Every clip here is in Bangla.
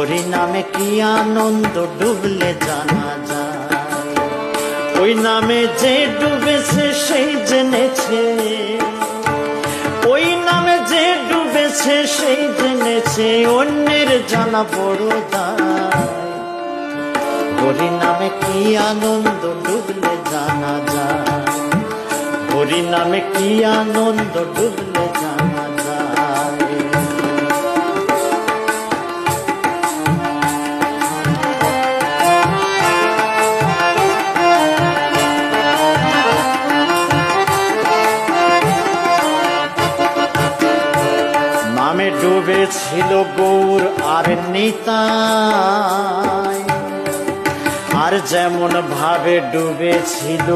হরি নামে কি আনন্দ ডুবলে জানা যায়? ওই নামে যে ডুবেছে সেই জেনেছে। ওই নামে যে ডুবেছে সেই জেনেছে, অন্যের জানা বড় হরি নামে কি আনন্দ ডুবলে জানা যায়? হরি নামে কি আনন্দ ডুবলে নামে ডুবেছিল গৌর আর নিতাই। আর যেমন ভাবে ডুবেছিল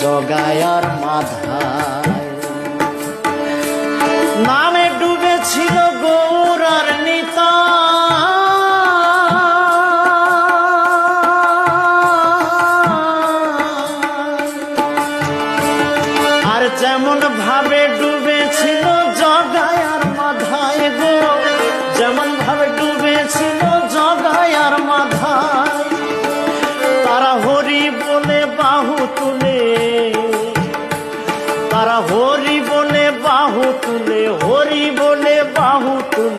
জগায় আর মাধায় নামে ডুবেছিল গৌর আর আর যেমন ভাবে ডুবেছিল জগায়ার মাধায় গো। যেমন ভাবে ডুবেছিল জগায়ার মাথায়। তারা হরি বলে বাহু তুলে। তারা হরি বলে বাহু তুলে। হরি বলে বাহু তুলে।